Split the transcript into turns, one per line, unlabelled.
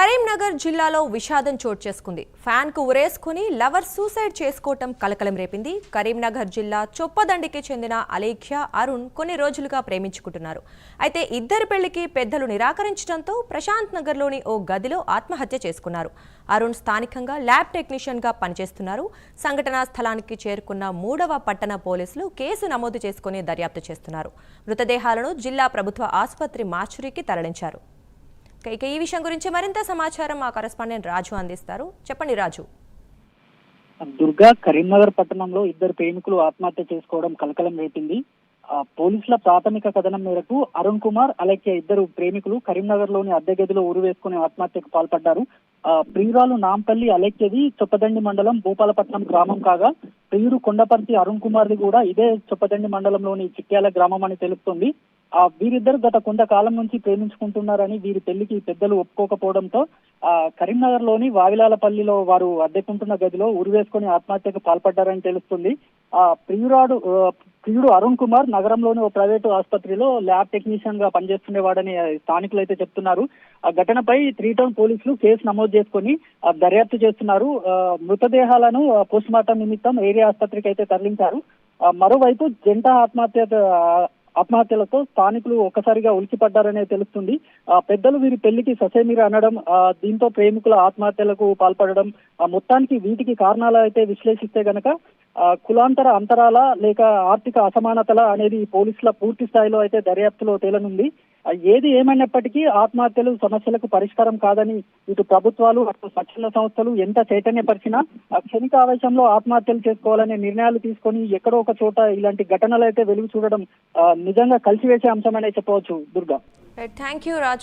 కరీంనగర్ జిల్లాలో విషాదం చోటు చేసుకుంది. ఫ్యాన్కు ఉరేసుకుని లవర్ సూసైడ్ చేసుకోవటం కలకలం రేపింది. కరీంనగర్ జిల్లా చొప్పదండికి చెందిన అలేఖ్య అరుణ్ కొన్ని రోజులుగా ప్రేమించుకుంటున్నారు. అయితే ఇద్దరి పెళ్ళికి పెద్దలు నిరాకరించడంతో ప్రశాంత్ నగర్లోని ఓ గదిలో ఆత్మహత్య చేసుకున్నారు. అరుణ్ స్థానికంగా ల్యాబ్ టెక్నీషియన్గా పనిచేస్తున్నారు. సంఘటనా స్థలానికి చేరుకున్న మూడవ పట్టణ పోలీసులు కేసు నమోదు చేసుకుని దర్యాప్తు చేస్తున్నారు. మృతదేహాలను జిల్లా ప్రభుత్వ ఆసుపత్రి మార్చురీకి తరలించారు. ఇక- ఈ విషయం గురించి మరింత సమాచారం మా కరస్పాండెంట్ రాజు అందిస్తారు. చెప్పండి రాజు.
దుర్గా కరీంనగర్ పట్టణంలో ఇద్దరు ప్రేమికులు ఆత్మహత్య చేసుకోవడం కలకలం రేపింది. ఆ, పోలీసుల ప్రాథమిక కథనం మేరకు అరుణ్ కుమార్ అలాగే ఇద్దరు ప్రేమికులు కరీంనగర్లోని అద్దె గదిలో ఉరి వేసుకుని ఆత్మహత్యకు పాల్పడ్డారు. ప్రియురాలు నాంపల్లి అలెక్యది చొప్పదండి మండలం భూపాలపట్నం గ్రామం కాగా ప్రియుడు కొండపర్తి అరుణ్ కుమార్ది కూడా ఇదే చొప్పదండి మండలంలోని చిట్యాల గ్రామం అని తెలుస్తుంది ఆ వీరిద్దరు గత కొంతకాలం నుంచి ప్రేమించుకుంటున్నారని వీరి పెళ్ళికి పెద్దలు ఒప్పుకోకపోవడంతో ఆ కరీంనగర్లోని వావిలాలపల్లిలో వారు అద్దెకుంటున్న గదిలో ఉరి వేసుకుని ఆత్మహత్యకు పాల్పడ్డారని తెలుస్తుంది. ఆ ప్రియురాడు ప్రియుడు అరుణ్ కుమార్ నగరంలోని ఓ ప్రైవేటు ఆసుపత్రిలో ల్యాబ్ టెక్నీషియన్గా పనిచేస్తుండేవాడని స్థానికులు అయితే చెప్తున్నారు. ఆ ఘటనపై త్రీ టౌన్ పోలీసులు కేసు నమోదు చేసుకుని దర్యాప్తు చేస్తున్నారు. మృతదేహాలను పోస్ట్ మార్టం నిమిత్తం ఏరియా ఆసుపత్రికి అయితే తరలించారు. మరోవైపు జంట ఆత్మహత్య ఆత్మహత్యలతో స్థానికులు ఒక్కసారిగా ఉలికిపడ్డారనే తెలుస్తుంది. ఆ పెద్దలు వీరి పెళ్ళికి ససేమిరా అనడం దీంతో ప్రేమికుల ఆత్మహత్యలకు పాల్పడడం ఆ, మొత్తానికి వీటికి కారణాలు అయితే విశ్లేషిస్తే గనక ఆ, కులాంతర అంతరాల లేక ఆర్థిక అసమానతల అనేది పోలీసుల పూర్తి స్థాయిలో అయితే దర్యాప్తులో తేలనుంది. ఏది ఏమైనప్పటికీ ఆత్మహత్యలు సమస్యలకు పరిష్కారం కాదని ఇటు ప్రభుత్వాలు అటు స్వచ్ఛంద సంస్థలు ఎంత చైతన్యపరిచినా క్షణిక ఆవేశంలో ఆత్మహత్యలు చేసుకోవాలనే నిర్ణయాలు తీసుకొని ఎక్కడో ఒక చోట ఇలాంటి ఘటనలు అయితే వెలుగు చూడడం నిజంగా కలిసివేసే అంశమనే చెప్పవచ్చు దుర్గా.
Thank you Raju